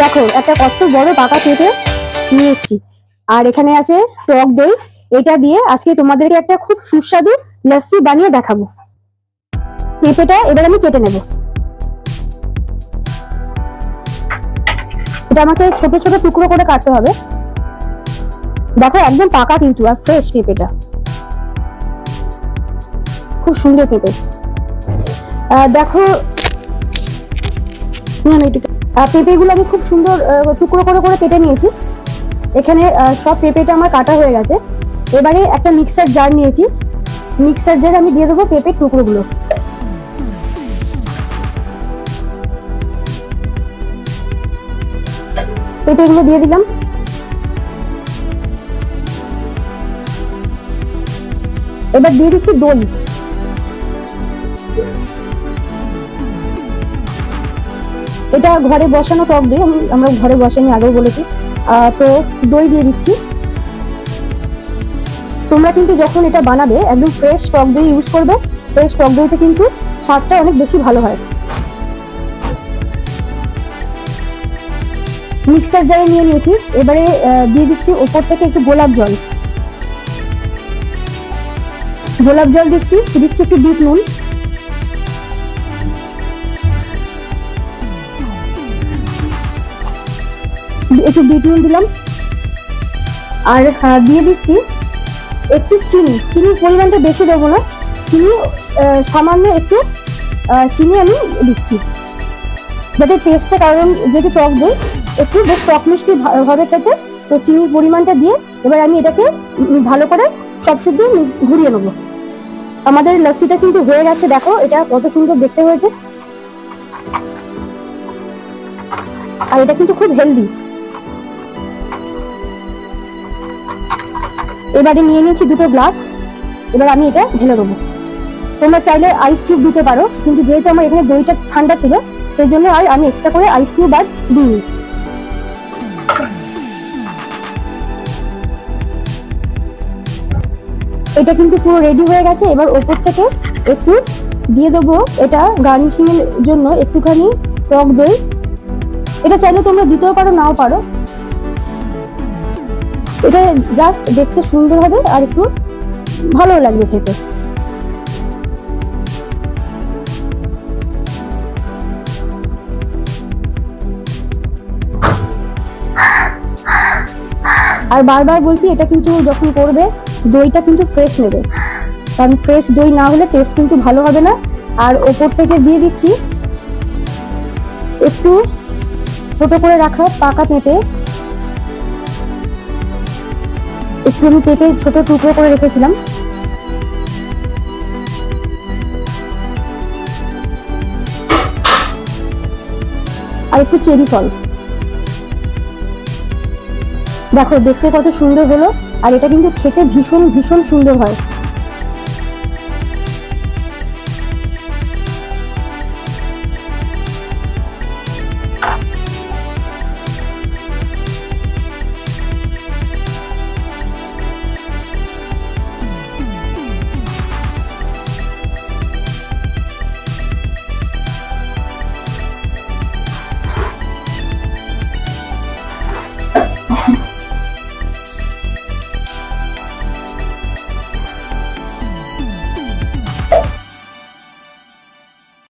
দেখো, একটা কত বড় পাকা পেঁপে নিয়ে এসছি। আর এখানে আছে টক দই। এটা দিয়ে আজকে তোমাদেরকে একটা খুব সুস্বাদু লস্যি বানিয়ে দেখাবো। পেঁপেটা এবার আমি কেটে নেব। এটা আমাকে ছোট ছোট টুকরো করে কাটতে হবে। দেখো, একদম পাকা কিন্তু আর ফ্রেশ পেঁপেটা। খুব সুন্দর পেঁপে। দেখো পেঁপেগুলো আমি খুব সুন্দর টুকরো করে করে কেটে নিয়েছি। এখানে সব পেঁপেটা আমার কাটা হয়ে গেছে। এবারে একটা মিক্সার জার নিয়েছি। মিক্সার জারে আমি দিয়ে দেবো পেঁপের টুকরোগুলো। পেঁপেগুলো দিয়ে দিলাম। এবার দিয়ে দিচ্ছি দই। এটা ঘরে বসানো টক দই, আমি, আমরা ঘরে বসানি আগেও বলেছি। তো দই দিয়ে দিচ্ছি। তোমরা কিন্তু যখন এটা বানাবে, একদম ফ্রেশ টক দই ইউজ করবে ফ্রেশ টক দইতে কিন্তু স্বাদটা অনেক বেশি ভালো হয়। মিক্সার জারে নিয়ে নিয়েছি। এবারে দিয়ে দিচ্ছি ওপর থেকে একটু গোলাপ জল। গোলাপ জল দিচ্ছি দিচ্ছি একটু বিট নুন। একটু বিট নুন দিলাম। আর দিয়ে দিচ্ছি একটু চিনি। চিনির পরিমাণটা বেশি দেবো না। চিনি সামান্য একটু চিনি আমি দিচ্ছি। যাতে টেস্টটা কারণ যদি টক দই একটু বেশ টক মিষ্টি হবে খেতে। তো চিনির পরিমাণটা দিয়ে এবার আমি এটাকে ভালো করে সব শুদ্ধ ঘুরিয়ে নেব। আমাদের লস্যিটা কিন্তু হয়ে গেছে, দেখো এটা কত সুন্দর দেখতে হয়েছে। আর এটা কিন্তু খুব হেলদি এবারে নিয়ে নিয়েছি দুটো গ্লাস এবার আমি এটা ঢেলে দেবো তোমরা চাইলে আইস কিউব দিতে পারো, কিন্তু যেহেতু আমার এখানে দইটা ঠান্ডা ছিল, সেই জন্য আর আমি এক্সট্রা করে আইস কিউব আর দিইনি। এটা কিন্তু পুরো রেডি হয়ে গেছে। এবার ওপর থেকে একটু দিয়ে দেবো এটা গার্নিশিং এর জন্য একটুখানি টক দই। এটা চাইলে তোমরা দিতেও পারো, নাও পারো। এটা জাস্ট দেখতে সুন্দর হবে আর একটু ভালো লাগবে খেতে। আর বারবার বলছি, এটা কিন্তু যখন করবে দইটা কিন্তু ফ্রেশ নেবে। কারণ ফ্রেশ দই না হলে টেস্ট কিন্তু ভালো হবে না। আর ওপর থেকে দিয়ে দিচ্ছি একটু ছোট করে রাখা পাকা পেঁপে। একটু আমি পেঁপে ছোট টুকরো করে রেখেছিলাম। আর একটু চেরি ফল। দেখো, দেখতে কত সুন্দর হলো। আর এটা কিন্তু খেতে ভীষণ ভীষণ সুন্দর হয়।